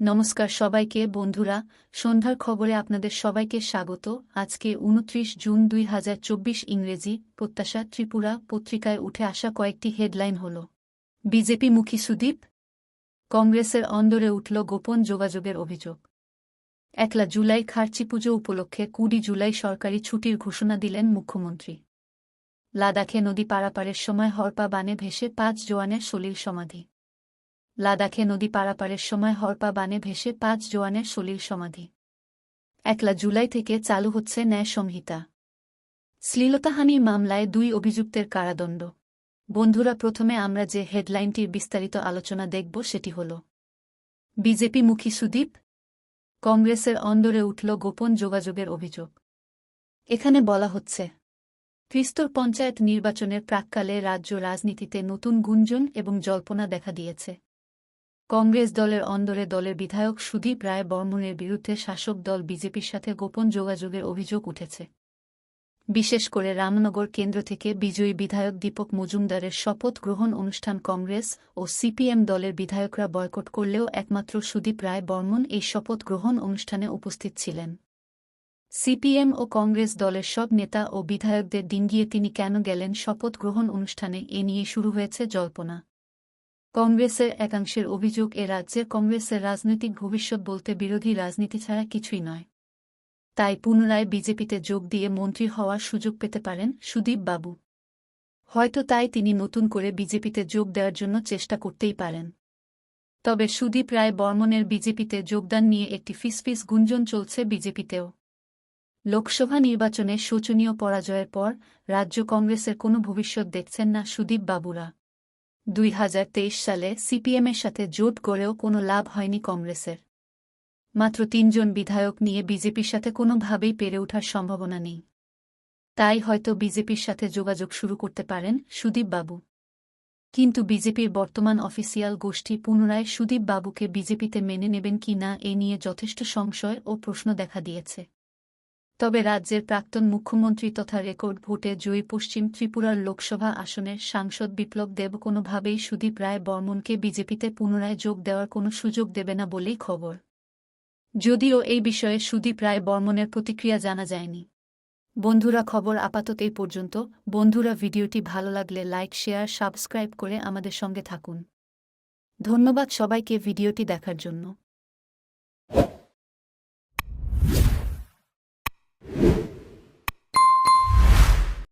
নমস্কার সবাইকে, বন্ধুরা। সন্ধ্যার খবরে আপনাদের সবাইকে স্বাগত। আজকে উনত্রিশ জুন দুই হাজার চব্বিশ ইংরেজি প্রত্যাশা ত্রিপুরা পত্রিকায় উঠে আসা কয়েকটি হেডলাইন হল। বিজেপি মুখী সুদীপ, কংগ্রেসের অন্দরে উঠল গোপন যোগাযোগের অভিযোগ। একলা জুলাই খার্চি পুজো উপলক্ষে কুড়ি জুলাই সরকারি ছুটির ঘোষণা দিলেন মুখ্যমন্ত্রী। লাদাখে নদী পারাপারের সময় হরপা বানে ভেসে পাঁচ জোয়ানের সলিল সমাধি। লাদাখে নদী পারাপারের সময় হরপা বানে ভেসে পাঁচ জোয়ানের সলিল সমাধি। একলা জুলাই থেকে চালু হচ্ছে ন্যায় সংহিতা। শ্লীলতাহানির মামলায় দুই অভিযুক্তের কারাদণ্ড। বন্ধুরা, প্রথমে আমরা যে হেডলাইনটির বিস্তারিত আলোচনা দেখব সেটি হল, বিজেপি মুখী সুদীপ, কংগ্রেসের অন্দরে উঠল গোপন যোগাযোগের অভিযোগ। এখানে বলা হচ্ছে, ত্রিস্তর পঞ্চায়েত নির্বাচনের প্রাককালে রাজ্য রাজনীতিতে নতুন গুঞ্জন এবং জল্পনা দেখা দিয়েছে। কংগ্রেস দলের অন্দরে দলের বিধায়ক সুদীপ রায় বর্মনের বিরুদ্ধে শাসক দল বিজেপির সাথে গোপন যোগাযোগের অভিযোগ উঠেছে। বিশেষ করে রামনগর কেন্দ্র থেকে বিজয়ী বিধায়ক দীপক মজুমদারের শপথ গ্রহণ অনুষ্ঠান কংগ্রেস ও সিপিএম দলের বিধায়করা বয়কট করলেও একমাত্র সুদীপ রায় বর্মন এই শপথ গ্রহণ অনুষ্ঠানে উপস্থিত ছিলেন। সিপিএম ও কংগ্রেস দলের সব নেতা ও বিধায়কদের ডিঙ্গিয়ে তিনি কেন গেলেন শপথ গ্রহণ অনুষ্ঠানে এ নিয়ে শুরু হয়েছে জল্পনা। কংগ্রেসের একাংশের অভিযোগ, এ রাজ্যের কংগ্রেসের রাজনৈতিক ভবিষ্যৎ বলতে বিরোধী রাজনীতি ছাড়া কিছুই নয়। তাই পুনরায় বিজেপিতে যোগ দিয়ে মন্ত্রী হওয়ার সুযোগ পেতে পারেন সুদীপ বাবু। হয়তো তাই তিনি নতুন করে বিজেপিতে যোগ দেওয়ার জন্য চেষ্টা করতেই পারেন। তবে সুদীপ রায় বর্মনের বিজেপিতে যোগদান নিয়ে একটি ফিসফিস গুঞ্জন চলছে বিজেপিতেও। লোকসভা নির্বাচনে শোচনীয় পরাজয়ের পর রাজ্য কংগ্রেসের কোনো ভবিষ্যৎ দেখছেন না সুদীপ বাবুরা। দুই হাজার তেইশ সালে সিপিএমের সাথে জোট গড়েও কোনো লাভ হয়নি কংগ্রেসের। মাত্র তিনজন বিধায়ক নিয়ে বিজেপির সাথে কোনোভাবেই পেরে ওঠার সম্ভাবনা নেই। তাই হয়তো বিজেপির সাথে যোগাযোগ শুরু করতে পারেন সুদীপ বাবু। কিন্তু বিজেপির বর্তমান অফিসিয়াল গোষ্ঠী পুনরায় সুদীপ বাবুকে বিজেপিতে মেনে নেবেন কি না এ নিয়ে যথেষ্ট সংশয় ও প্রশ্ন দেখা দিয়েছে। তবে রাজ্যের প্রাক্তন মুখ্যমন্ত্রী তথা রেকর্ড ভোটে জয়ী পশ্চিম ত্রিপুরার লোকসভা আসনের সাংসদ বিপ্লব দেব কোনোভাবেই সুদীপ রায় বর্মনকে বিজেপিতে পুনরায় যোগ দেওয়ার কোনো সুযোগ দেবে না বলেই খবর। যদিও এই বিষয়ে সুদীপ রায় বর্মনের প্রতিক্রিয়া জানা যায়নি। বন্ধুরা, খবর আপাতত এই পর্যন্ত। বন্ধুরা, ভিডিওটি ভালো লাগলে লাইক, শেয়ার, সাবস্ক্রাইব করে আমাদের সঙ্গে থাকুন। ধন্যবাদ সবাইকে ভিডিওটি দেখার জন্য।